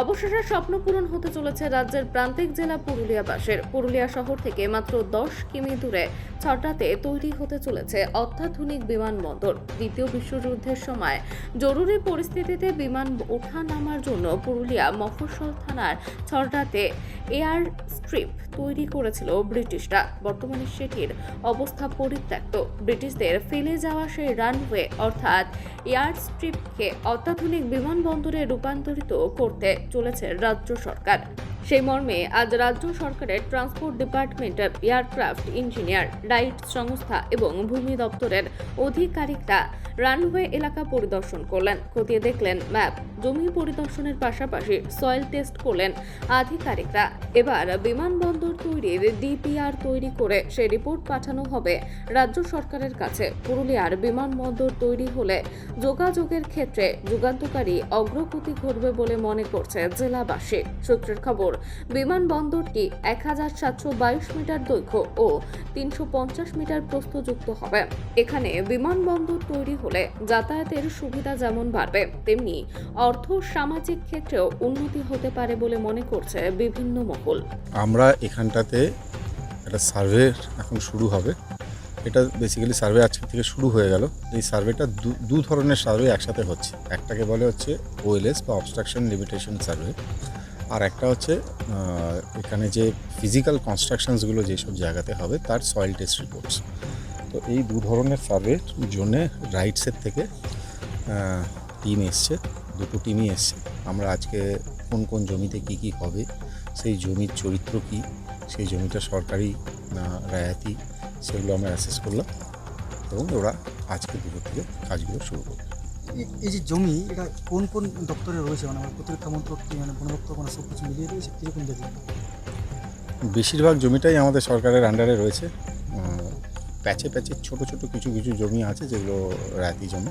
অবশেষে স্বপ্ন পূরণ হতে চলেছে রাজ্যের প্রান্তিক জেলা পুরুলিয়াবাসের। পুরুলিয়া শহর থেকে মাত্র দশ কিমি দূরে ছটাতে তৈরি হতে চলেছে অত্যাধুনিক বিমানবন্দর। দ্বিতীয় বিশ্বযুদ্ধের সময় জরুরি পরিস্থিতিতে বিমান ওঠা নামার জন্য পুরুলিয়া মফস্বল থানার ছটাতে এয়ার স্ট্রিপ তৈরি করেছিল ব্রিটিশরা। বর্তমানে সেটির অবস্থা পরিত্যক্ত। ব্রিটিশদের ফেলে যাওয়া সেই রানওয়ে অর্থাৎ এয়ার স্ট্রিপকে অত্যাধুনিক বিমানবন্দরে রূপান্তরিত করতে চলেছে রাজ্য সরকার। সেই মর্মে আজ রাজ্য সরকারের ট্রান্সপোর্ট ডিপার্টমেন্টের এয়ারক্রাফট ইঞ্জিনিয়ার রাইট সংস্থা এবং ভূমি দপ্তরের অধিকারিকরা রানওয়ে এলাকা পরিদর্শন করলেন। খতিয়ে দেখলেন, ম্যাপ জমি পরিদর্শনের পাশাপাশি সয়েল টেস্ট করলেন আধিকারিকরা। এবার বিমানবন্দর তৈরির ডিপিআর তৈরি করে সে রিপোর্ট পাঠানো হবে রাজ্য সরকারের কাছে। পুরুলিয়ার বিমানবন্দর তৈরি হলে যোগাযোগের ক্ষেত্রে যুগান্তকারী অগ্রগতি ঘটবে বলে মনে করছে জেলাবাসী। সূত্রের খবর বিমানবন্দরটি এক হাজার সাতশো বাইশ মিটার দৈর্ঘ্য ও তিনশো পঞ্চাশ মিটার প্রস্থযুক্ত হবে। এখানে বিমানবন্দর তৈরি হলে যাতায়াতের সুবিধা যেমন বাড়বে, তেমনি অর্থ সামাজিক ক্ষেত্রেও উন্নতি হতে পারে বলে মনে করছে বিভিন্ন মহল। আমরা এখানটাতে একটা সার্ভে এখন শুরু হবে। এটা বেসিক্যালি সার্ভে আজকে থেকে শুরু হয়ে গেল। এই সার্ভেটা দু ধরনের সার্ভে একসাথে হচ্ছে। একটাকে বলে হচ্ছে ওএলএস বা অবস্ট্রাকশন লিমিটেশন সার্ভে আর একটা হচ্ছে এখানে যে ফিজিক্যাল কনস্ট্রাকশনসগুলো যেসব জায়গাতে হবে, তার সয়েল টেস্ট রিপোর্টস তো এই দু ধরনের সার্ভের জন্যে রাইটসের থেকে টিম এসছে, দুটো টিমই এসছে। আমরা আজকে কোন কোন জমিতে কি কি হবে, সেই জমির চরিত্র কি, সেই জমিটা সরকারি না রায়াতি, সেগুলো আমরা অ্যাসেস করলাম এবং ওরা আজকে দুপুর থেকে কাজগুলো শুরু করবে। এই যে জমি এটা কোন কোন দপ্তরে রয়েছে? মানে আমার প্রতিরক্ষা মন্ত্রক কি মানে বন দপ্তর মানে সব কিছু মিলিয়ে রয়েছে কীরকম বেশিরভাগ জমিটাই আমাদের সরকারের আন্ডারে রয়েছে। প্যাচে প্যাচে ছোট ছোট কিছু কিছু জমি আছে যেগুলো রাতি জমি।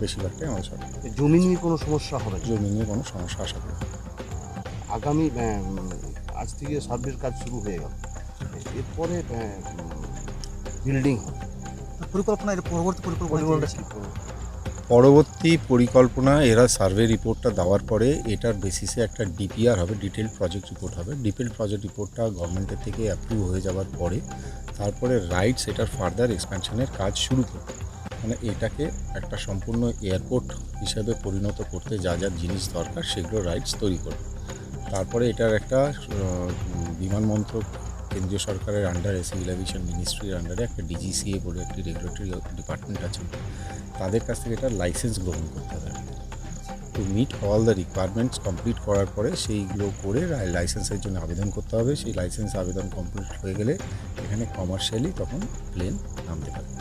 বেশিরভাগটাই আমাদের সরকার। জমি নিয়ে কোনো সমস্যা হবে জমি নিয়ে কোনো সমস্যা আশা করি আগামী আজ থেকে সার্ভের কাজ শুরু হয়ে গেল। এরপরে বিল্ডিং পরিকল্পনা এর পরবর্তী পরিকল্পনা পরবর্তী পরিকল্পনা, এরা সার্ভে রিপোর্টটা দেওয়ার পরে এটার বেসিসে একটা ডিপিআর হবে ডিটেল প্রজেক্ট রিপোর্ট হবে। ডিটেল প্রজেক্ট রিপোর্টটা গভর্নমেন্টের থেকে অ্যাপ্রুভ হয়ে যাওয়ার পরে তারপরে রাইটস এটার ফার্দার এক্সপ্যানশনের কাজ শুরু করবে। মানে এটাকে একটা সম্পূর্ণ এয়ারপোর্ট হিসাবে পরিণত করতে যা যা জিনিস দরকার, সেগুলো রাইটস তৈরি করবে। তারপরে এটার একটা বিমান মন্ত্রক কেন্দ্রীয় সরকারের আন্ডারে সিভিল এভিয়েশন মিনিস্ট্রির আন্ডারে একটা ডিজিসিএ বলে একটি রেগুলেটরি ডিপার্টমেন্ট আছে। তাদের কাছ থেকে এটা লাইসেন্স গ্রহণ করতে হবে। To meet all the requirements complete করার পরে সেইগুলো করে লাইসেন্সের জন্য আবেদন করতে হবে। সেই লাইসেন্স আবেদন কমপ্লিট হয়ে গেলে এখানে কমার্শিয়ালি তখন প্লেন নামতে পারবে।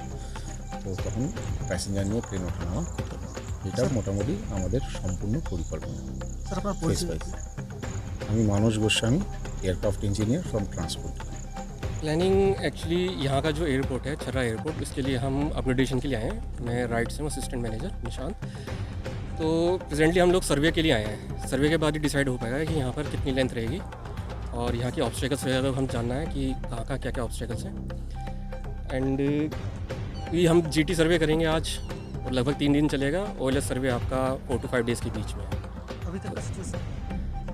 তো তখন প্যাসেঞ্জার নিয়ে প্লেন ওঠা নামা করতে পারবে এটা মোটামুটি আমাদের সম্পূর্ণ পরিকল্পনা। আমি Manas Goswami. Aircraft engineer from transport planning actually यहाँ का जो एयरपोर्ट है छर्रा एयरपोर्ट इसके लिए हम अपग्रेडेशन के लिए आए हैं। मैं राइट से हूँ असिस्टेंट मैनेजर निशांत। तो प्रेजेंटली हम लोग सर्वे के लिए आए हैं। सर्वे के बाद ही डिसाइड हो पाएगा कि यहाँ पर कितनी लेंथ रहेगी और यहाँ के ऑब्स्टेकल्स वगैरह तो हम जानना है कि कहाँ का क्या क्या ऑब्स्टेकल्स हैं। एंड ये हम जी सर्वे करेंगे आज और लगभग तीन दिन चलेगा ओ सर्वे आपका फोर टू फाइव डेज़ के बीच में। अभी तक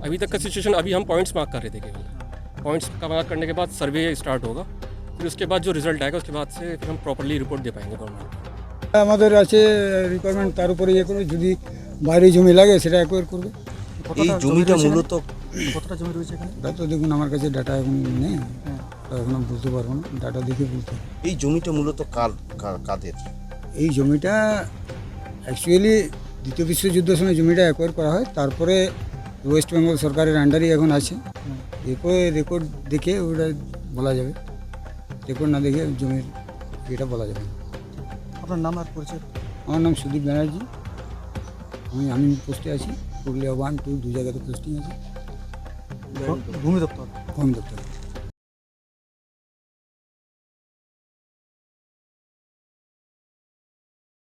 अभी तक का सिचुएशन अभी हम पॉइंट्स मार्क कर रहे थे केवल पॉइंट्स का मार्क करने के बाद सर्वे स्टार्ट होगा फिर उसके बाद जो रिजल्ट आएगा उसके बाद से फिर हम प्रॉपरली रिपोर्ट दे पाएंगे गवर्नमेंट আমাদের আছে রিকোয়ারমেন্ট তার উপরে ইয়ে করে যদি বাইরে জমি লাগে সেটা অ্যাকোয়ার করবে এই জমিটা রয়েছে এখানে? মূলত কতটা জমি রয়েছে এখানে ওটা তো দেখুন আমার কাছে ডাটা এখন নেই তো এখন আমি বলতে পারবো না ডাটা দেখে বলতে হবে। এই জমিটা মূলত কার কার- কাদের এই জমিটা অ্যাকচুয়ালি দ্বিতীয় বিশ্বযুদ্ধের সময় জমিটা অ্যাকোয়ার করা হয় তারপরে ওয়েস্ট বেঙ্গল সরকারের আন্ডারই এখন আছে এরপরে রেকর্ড দেখে ওটা বলা যাবে রেকর্ড না দেখে জমির এটা বলা যাবে না আপনার নাম আর পরিচয় আমার নাম সুদীপ ব্যানার্জি আমি আমি পোস্টে আছি পুরুলিয়া ওয়ান টু দু জায়গাতে পোস্টিং আছে ভূমি দপ্তর হোম দপ্তর